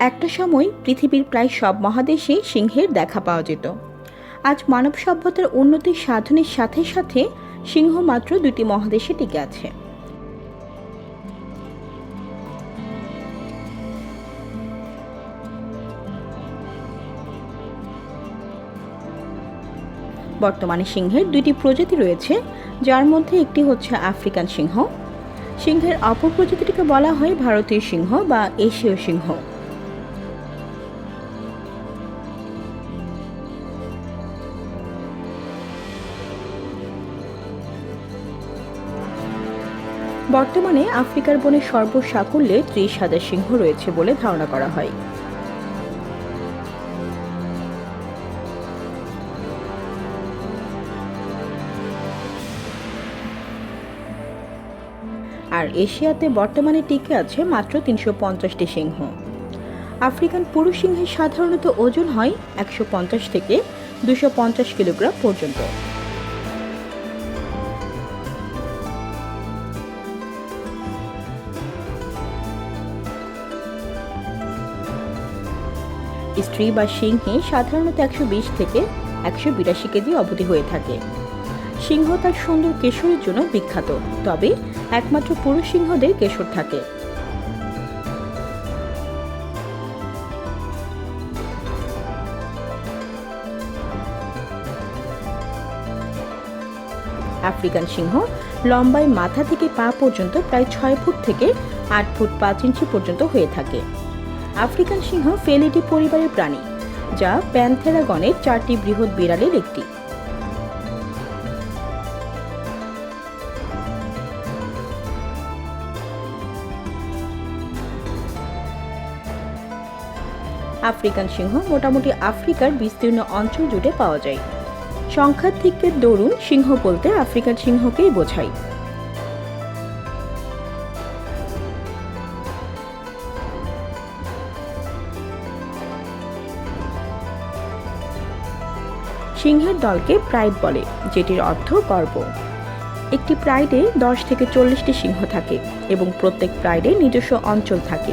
একটা সময় পৃথিবীর প্রায় সব মহাদেশে সিংহের দেখা পাওয়া যেত। আজ মানব সভ্যতার উন্নতির সাধনের সাথে সাথে সিংহ মাত্র দুটি মহাদেশে টিকে আছে। বর্তমানে সিংহের দুটি প্রজাতি রয়েছে, যার মধ্যে একটি হচ্ছে আফ্রিকান সিংহ। সিংহের অপর প্রজাতিটিকে বলা হয় ভারতীয় সিংহ বা এশীয় সিংহ। বর্তমানে আফ্রিকার বনে সর্বসাকুল্যে ত্রিশ হাজার সিংহ রয়েছে বলে ধারণা করা হয়। আর এশিয়াতে বর্তমানে টিকে আছে মাত্র তিনশো পঞ্চাশটি সিংহ। আফ্রিকান পুরুষ সিংহের সাধারণত ওজন হয় একশো পঞ্চাশ থেকে দুশো পঞ্চাশ কিলোগ্রাম পর্যন্ত। স্ত্রী বা সিংহে সাধারণত একশো বিশ থেকে একশো বিরাশি কেজি অবধি হয়ে থাকে। সিংহ তার সুন্দর কেশরের জন্য বিখ্যাত, তবে একমাত্র পুরুষ সিংহদের কেশর থাকে। আফ্রিকান সিংহ লম্বায় মাথা থেকে পা পর্যন্ত প্রায় ছয় ফুট থেকে আট ফুট পাঁচ ইঞ্চি পর্যন্ত হয়ে থাকে। আফ্রিকান সিংহ ফেলিডি পরিবারের প্রাণী, যা প্যান্থেরাগণের চারটি বৃহৎ বিড়ালের একটি। আফ্রিকান সিংহ মোটামুটি আফ্রিকার বিস্তীর্ণ অঞ্চল জুড়ে পাওয়া যায়। সংখ্যাধিক্যের দরুন সিংহ বলতে আফ্রিকান সিংহকেই বোঝায়। সিংহের দলকে প্রাইড বলে, যেটির অর্থ গর্ব। একটি প্রাইডে দশ থেকে চল্লিশটি সিংহ থাকে এবং প্রত্যেক প্রাইডে নিজস্ব অঞ্চল থাকে।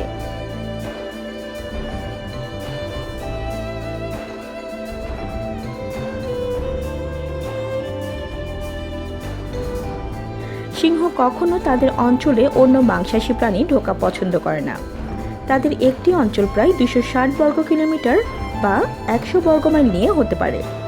সিংহ কখনো তাদের অঞ্চলে অন্য মাংসাশী প্রাণী ঢোকা পছন্দ করে না। তাদের একটি অঞ্চল প্রায় দুশো ষাট বর্গ কিলোমিটার বা একশো বর্গ মাইল নিয়ে হতে পারে।